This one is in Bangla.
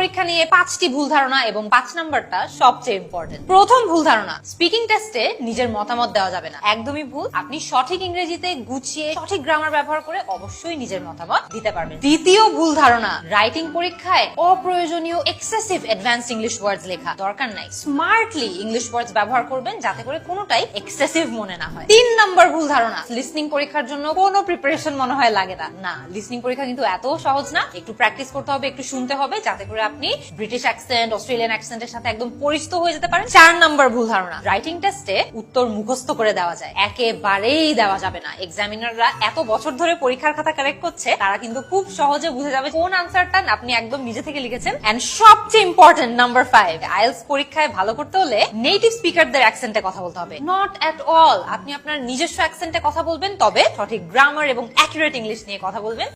পরীক্ষা নিয়ে পাঁচটি ভুল ধারণা এবং পাঁচ নাম্বারটা সবচেয়ে ইম্পর্টেন্ট প্রথম ভুল ধারণা স্পিকিং টেস্টে নিজের মতামত দেওয়া যাবে না। একদমই ভুল। আপনি সঠিক ইংরেজিতে গুছিয়ে সঠিক গ্রামার ব্যবহার করে অবশ্যই নিজের মতামত দিতে পারবেন। দ্বিতীয় ভুল ধারণা রাইটিং পরীক্ষায় অপ্রয়োজনীয় এক্সেসিভ অ্যাডভান্স ইংলিশ ওয়ার্ডস লেখা দরকার নাই। স্মার্টলি ইংলিশ ওয়ার্ডস ব্যবহার করবেন যাতে করে কোনোটাই এক্সেসিভ মনে না হয়। তিন নম্বর ভুল ধারণা লিসনিং পরীক্ষার জন্য কোনো প্রিপারেশন মনে হয় লাগে না। না লিসনিং পরীক্ষা কিন্তু এত সহজ না। একটু প্র্যাকটিস করতে হবে, একটু শুনতে হবে যাতে করে আপনি ব্রিটিশ অ্যাকসেন্ট অস্ট্রেলিয়ান অ্যাকসেন্টের সাথে একদম পরিচিত হয়ে যেতে পারেন। চার নম্বর ভুল ধারণা। রাইটিং টেস্টে উত্তর মুখস্থ করে দেওয়া যায়। একেবারেই দেওয়া যাবে না। এক্সামিনাররা এত বছর ধরে পরীক্ষার খাতা কারেক্ট করছে, তারা কিন্তু খুব সহজে বুঝে যাবে কোন আনসারটা আপনি একদম নিজে থেকে লিখেছেন। এন্ড সবচেয়ে ইম্পর্টেন্ট নাম্বার ফাইভ আইএলস পরীক্ষায় ভালো করতে হলে নেটিভ স্পিকারদের অ্যাকসেন্টে কথা বলতে হবে। নট এট অল আপনি আপনার নিজস্ব অ্যাকসেন্টে কথা বলবেন, তবে সঠিক গ্রামার এবং অ্যাকুরেট ইংলিশ নিয়ে কথা বলবেন।